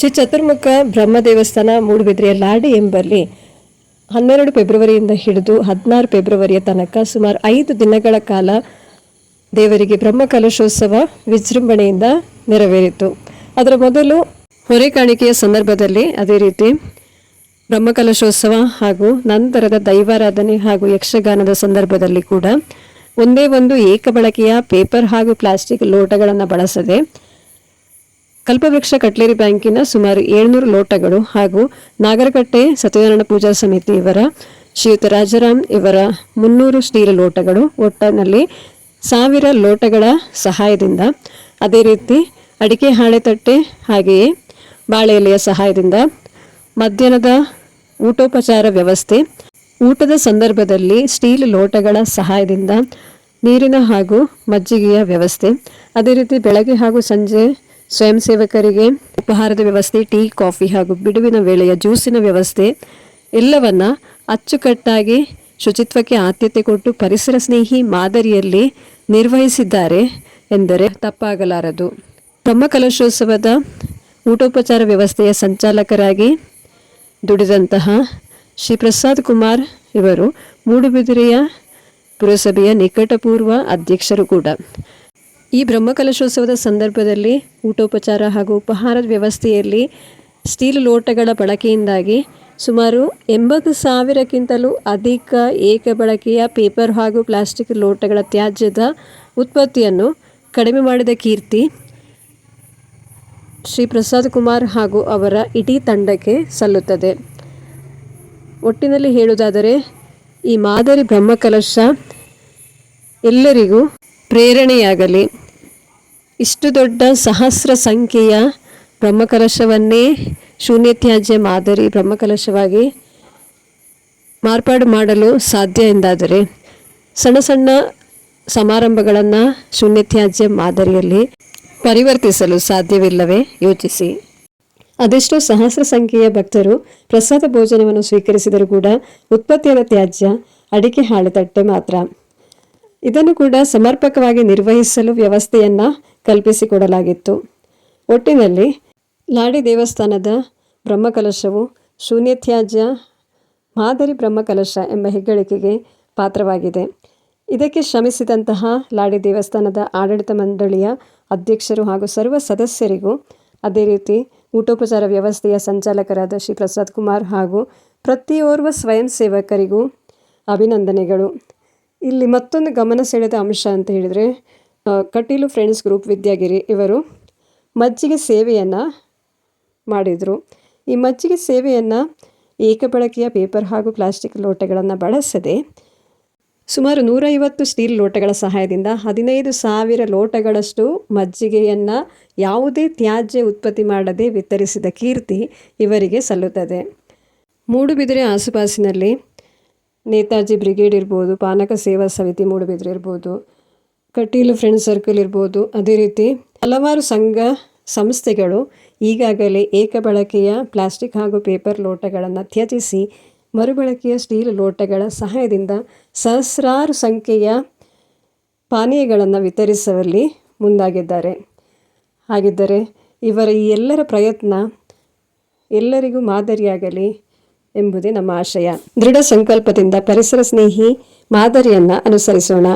ಶ್ರೀ ಚತುರ್ಮುಖ ಬ್ರಹ್ಮ ದೇವಸ್ಥಾನ ಮೂಡುಬಿದ್ರೆಯ ಲಾಡಿ ಎಂಬಲ್ಲಿ ಹನ್ನೆರಡು ಫೆಬ್ರವರಿಯಿಂದ ಹಿಡಿದು ಹದಿನಾರು ಫೆಬ್ರವರಿಯ ತನಕ ಸುಮಾರು ಐದು ದಿನಗಳ ಕಾಲ ದೇವರಿಗೆ ಬ್ರಹ್ಮ ಕಲಶೋತ್ಸವ ವಿಜೃಂಭಣೆಯಿಂದ ನೆರವೇರಿತು. ಅದರ ಮೊದಲು ಹೊರೆ ಕಾಣಿಕೆಯ ಸಂದರ್ಭದಲ್ಲಿ ಅದೇ ರೀತಿ ಬ್ರಹ್ಮಕಲಶೋತ್ಸವ ಹಾಗೂ ನಂತರದ ದೈವಾರಾಧನೆ ಹಾಗೂ ಯಕ್ಷಗಾನದ ಸಂದರ್ಭದಲ್ಲಿ ಕೂಡ ಒಂದೇ ಒಂದು ಏಕಬಳಕೆಯ ಪೇಪರ್ ಹಾಗೂ ಪ್ಲಾಸ್ಟಿಕ್ ಲೋಟಗಳನ್ನು ಬಳಸದೆ ಕಲ್ಪವೃಕ್ಷ ಕಟ್ಲೇರಿ ಬ್ಯಾಂಕಿನ ಸುಮಾರು ಏಳ್ನೂರು ಲೋಟಗಳು ಹಾಗೂ ನಾಗರಕಟ್ಟೆ ಸತ್ಯನಾರಾಯಣ ಪೂಜಾ ಸಮಿತಿ ಇವರ, ಶ್ರೀಯುತ ರಾಜಾರಾಮ್ ಇವರ ಮುನ್ನೂರು ಸ್ಟೀಲ್ ಲೋಟಗಳು ಒಟ್ಟಿನಲ್ಲಿ ಸಾವಿರ ಲೋಟಗಳ ಸಹಾಯದಿಂದ, ಅದೇ ರೀತಿ ಅಡಿಕೆ ಹಾಳೆ ತಟ್ಟೆ ಹಾಗೆಯೇ ಬಾಳೆ ಎಲೆಯ ಸಹಾಯದಿಂದ ಮಧ್ಯಾಹ್ನದ ಊಟೋಪಚಾರ ವ್ಯವಸ್ಥೆ, ಊಟದ ಸಂದರ್ಭದಲ್ಲಿ ಸ್ಟೀಲ್ ಲೋಟಗಳ ಸಹಾಯದಿಂದ ನೀರಿನ ಹಾಗೂ ಮಜ್ಜಿಗೆಯ ವ್ಯವಸ್ಥೆ, ಅದೇ ರೀತಿ ಬೆಳಗ್ಗೆ ಹಾಗೂ ಸಂಜೆ ಸ್ವಯಂ ಸೇವಕರಿಗೆ ಉಪಹಾರದ ವ್ಯವಸ್ಥೆ, ಟೀ, ಕಾಫಿ ಹಾಗೂ ಬಿಡುವಿನ ವೇಳೆಯ ಜ್ಯೂಸಿನ ವ್ಯವಸ್ಥೆ, ಎಲ್ಲವನ್ನ ಅಚ್ಚುಕಟ್ಟಾಗಿ ಶುಚಿತ್ವಕ್ಕೆ ಆದ್ಯತೆ ಕೊಟ್ಟು ಪರಿಸರ ಸ್ನೇಹಿ ಮಾದರಿಯಲ್ಲಿ ನಿರ್ವಹಿಸಿದ್ದಾರೆ ಎಂದರೆ ತಪ್ಪಾಗಲಾರದು. ಬ್ರಹ್ಮಕಲಶೋತ್ಸವದ ಊಟೋಪಚಾರ ವ್ಯವಸ್ಥೆಯ ಸಂಚಾಲಕರಾಗಿ ದುಡಿದಂತಹ ಶ್ರೀ ಪ್ರಸಾದ್ ಕುಮಾರ್ ಇವರು ಮೂಡುಬಿದಿರೆಯ ಪುರಸಭೆಯ ನಿಕಟಪೂರ್ವ ಅಧ್ಯಕ್ಷರು ಕೂಡ. ಈ ಬ್ರಹ್ಮಕಲಶೋತ್ಸವದ ಸಂದರ್ಭದಲ್ಲಿ ಊಟೋಪಚಾರ ಹಾಗೂ ಉಪಹಾರದ ವ್ಯವಸ್ಥೆಯಲ್ಲಿ ಸ್ಟೀಲ್ ಲೋಟಗಳ ಬಳಕೆಯಿಂದಾಗಿ ಸುಮಾರು ಎಂಬತ್ತು ಸಾವಿರಕ್ಕಿಂತಲೂ ಅಧಿಕ ಏಕ ಬಳಕೆಯ ಪೇಪರ್ ಹಾಗೂ ಪ್ಲಾಸ್ಟಿಕ್ ಲೋಟಗಳ ತ್ಯಾಜ್ಯದ ಉತ್ಪತ್ತಿಯನ್ನು ಕಡಿಮೆ ಮಾಡಿದ ಕೀರ್ತಿ ಶ್ರೀ ಪ್ರಸಾದ್ ಕುಮಾರ್ ಹಾಗೂ ಅವರ ಇಡೀ ತಂಡಕ್ಕೆ ಸಲ್ಲುತ್ತದೆ. ಒಟ್ಟಿನಲ್ಲಿ ಹೇಳುವುದಾದರೆ, ಈ ಮಾದರಿ ಬ್ರಹ್ಮಕಲಶ ಎಲ್ಲರಿಗೂ ಪ್ರೇರಣೆಯಾಗಲಿ. ಇಷ್ಟು ದೊಡ್ಡ ಸಹಸ್ರ ಸಂಖ್ಯೆಯ ಬ್ರಹ್ಮಕಲಶವನ್ನೇ ಶೂನ್ಯ ತ್ಯಾಜ್ಯ ಮಾದರಿ ಬ್ರಹ್ಮಕಲಶವಾಗಿ ಮಾರ್ಪಾಡು ಮಾಡಲು ಸಾಧ್ಯ ಎಂದಾದರೆ ಸಣ್ಣ ಸಣ್ಣ ಸಮಾರಂಭಗಳನ್ನು ಶೂನ್ಯ ತ್ಯಾಜ್ಯ ಮಾದರಿಯಲ್ಲಿ ಪರಿವರ್ತಿಸಲು ಸಾಧ್ಯವಿಲ್ಲವೇ ಯೋಚಿಸಿ. ಅದೆಷ್ಟೋ ಸಹಸ್ರ ಸಂಖ್ಯೆಯ ಭಕ್ತರು ಪ್ರಸಾದ ಭೋಜನವನ್ನು ಸ್ವೀಕರಿಸಿದರೂ ಕೂಡ ಉತ್ಪತ್ತಿಯಾದ ತ್ಯಾಜ್ಯ ಅಡಿಕೆ ಹಾಳೆ ತಟ್ಟೆ ಮಾತ್ರ. ಇದನ್ನು ಕೂಡ ಸಮರ್ಪಕವಾಗಿ ನಿರ್ವಹಿಸಲು ವ್ಯವಸ್ಥೆಯನ್ನು ಕಲ್ಪಿಸಿಕೊಡಲಾಗಿತ್ತು. ಒಟ್ಟಿನಲ್ಲಿ ಲಾಡಿ ದೇವಸ್ಥಾನದ ಬ್ರಹ್ಮಕಲಶವು ಶೂನ್ಯತ್ಯಾಜ್ಯ ಮಾದರಿ ಬ್ರಹ್ಮಕಲಶ ಎಂಬ ಹೆಗ್ಗಳಿಕೆಗೆ ಪಾತ್ರವಾಗಿದೆ. ಇದಕ್ಕೆ ಶ್ರಮಿಸಿದಂತಹ ಲಾಡಿ ದೇವಸ್ಥಾನದ ಆಡಳಿತ ಮಂಡಳಿಯ ಅಧ್ಯಕ್ಷರು ಹಾಗೂ ಸರ್ವ ಸದಸ್ಯರಿಗೂ ಅದೇ ರೀತಿ ಊಟೋಪಚಾರ ವ್ಯವಸ್ಥೆಯ ಸಂಚಾಲಕರಾದ ಶ್ರೀ ಪ್ರಸಾದ್ ಕುಮಾರ್ ಹಾಗೂ ಪ್ರತಿಯೋರ್ವ ಸ್ವಯಂ ಸೇವಕರಿಗೂ ಅಭಿನಂದನೆಗಳು. ಇಲ್ಲಿ ಮತ್ತೊಂದು ಗಮನ ಸೆಳೆದ ಅಂಶ ಅಂತ ಹೇಳಿದರೆ ಕಟೀಲು ಫ್ರೆಂಡ್ಸ್ ಗ್ರೂಪ್ ವಿದ್ಯಾಗಿರಿ ಇವರು ಮಜ್ಜಿಗೆ ಸೇವೆಯನ್ನು ಮಾಡಿದರು. ಈ ಮಜ್ಜಿಗೆ ಸೇವೆಯನ್ನು ಏಕಬಳಕೆಯ ಪೇಪರ್ ಹಾಗೂ ಪ್ಲಾಸ್ಟಿಕ್ ಲೋಟಗಳನ್ನು ಬಳಸದೆ ಸುಮಾರು ನೂರೈವತ್ತು ಸ್ಟೀಲ್ ಲೋಟಗಳ ಸಹಾಯದಿಂದ ಹದಿನೈದು ಸಾವಿರ ಲೋಟಗಳಷ್ಟು ಮಜ್ಜಿಗೆಯನ್ನು ಯಾವುದೇ ತ್ಯಾಜ್ಯ ಉತ್ಪತ್ತಿ ಮಾಡದೆ ವಿತರಿಸಿದ ಕೀರ್ತಿ ಇವರಿಗೆ ಸಲ್ಲುತ್ತದೆ. ಮೂಡುಬಿದಿರೆ ಆಸುಪಾಸಿನಲ್ಲಿ ನೇತಾಜಿ ಬ್ರಿಗೇಡ್ ಇರ್ಬೋದು, ಪಾನಕ ಸೇವಾ ಸಮಿತಿ ಮೂಡುಬಿದಿರೆ ಇರ್ಬೋದು ಕಟೀಲು ಫ್ರೆಂಡ್ ಸರ್ಕಲ್ ಇರ್ಬೋದು. ಅದೇ ರೀತಿ ಹಲವಾರು ಸಂಘ ಸಂಸ್ಥೆಗಳು ಈಗಾಗಲೇ ಏಕಬಳಕೆಯ ಪ್ಲಾಸ್ಟಿಕ್ ಹಾಗೂ ಪೇಪರ್ ಲೋಟಗಳನ್ನು ತ್ಯಜಿಸಿ ಮರುಬಳಕೆಯ ಸ್ಟೀಲ್ ಲೋಟಗಳ ಸಹಾಯದಿಂದ ಸಹಸ್ರಾರು ಸಂಖ್ಯೆಯ ಪಾನೀಯಗಳನ್ನು ವಿತರಿಸುವಲ್ಲಿ ಮುಂದಾಗಿದ್ದಾರೆ. ಹಾಗಿದ್ದರೆ ಇವರ ಈ ಎಲ್ಲರ ಪ್ರಯತ್ನ ಎಲ್ಲರಿಗೂ ಮಾದರಿಯಾಗಲಿ ಎಂಬುದೇ ನಮ್ಮ ಆಶಯ. ದೃಢ ಸಂಕಲ್ಪದಿಂದ ಪರಿಸರ ಸ್ನೇಹಿ ಮಾದರಿಯನ್ನು ಅನುಸರಿಸೋಣ.